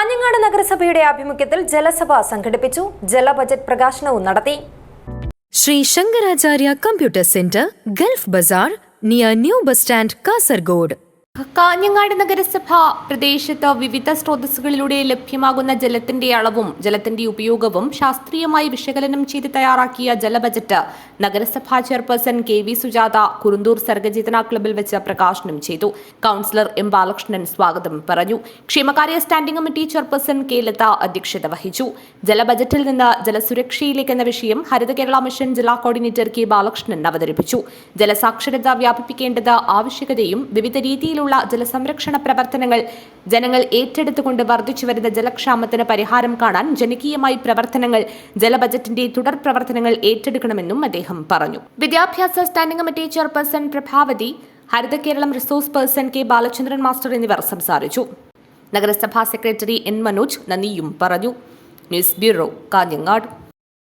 കാഞ്ഞങ്ങാട് നഗരസഭയുടെ ആഭിമുഖ്യത്തിൽ ജലസഭ സംഘടിപ്പിച്ചു. ജല ബജറ്റ് പ്രകാശനവും നടത്തി. Shri Shankaracharya computer centre Gulf Bazar near new bus stand Kasaragod. Kanhangad നഗരസഭ പ്രദേശത്ത് വിവിധ സ്രോതസ്സുകളിലൂടെ ലഭ്യമാകുന്ന ജലത്തിന്റെ അളവും ജലത്തിന്റെ ഉപയോഗവും ശാസ്ത്രീയമായി വിശകലനം ചെയ്ത് തയ്യാറാക്കിയ ജലബജറ്റ് നഗരസഭാ chairperson K V Sujatha Kurunthur Sargachethana ക്ലബിൽ വെച്ച് പ്രകാശനം ചെയ്തു. കൌൺസിലർ എം ബാലകൃഷ്ണൻ സ്വാഗതം പറഞ്ഞു. ക്ഷേമകാര്യ standing committee chairperson K Latha അധ്യക്ഷത വഹിച്ചു. ജലബജറ്റിൽ നിന്ന് ജലസുരക്ഷയിലേക്ക് എന്ന വിഷയം ഹരിത കേരള മിഷൻ ജില്ലാ കോർഡിനേറ്റർ കെ ബാലകൃഷ്ണൻ അവതരിപ്പിച്ചു. ജലസാക്ഷരത വ്യാപിപ്പിക്കേണ്ടത് ആവശ്യകതയും വിവിധ രീതിയിലുള്ള ജലസംരക്ഷണ പ്രവർത്തനങ്ങൾ ജനങ്ങൾ ഏറ്റെടുത്തുകൊണ്ട് വർദ്ധിച്ചുവരുന്ന ജലക്ഷാമത്തിന് പരിഹാരം കാണാൻ ജനകീയമായി പ്രവർത്തനങ്ങൾ ജലബജറ്റിന്റെ തുടർ പ്രവർത്തനങ്ങൾ ഏറ്റെടുക്കണമെന്നും അദ്ദേഹം പറഞ്ഞു. വിദ്യാഭ്യാസ standing committee chairperson Prabhavathi Haritha Keralam resource person K Balachandran master എന്നിവർ സംസാരിച്ചു. നഗരസഭാ സെക്രട്ടറി എൻ മനോജ് നന്ദിയും പറഞ്ഞു. News bureau Kanhangad.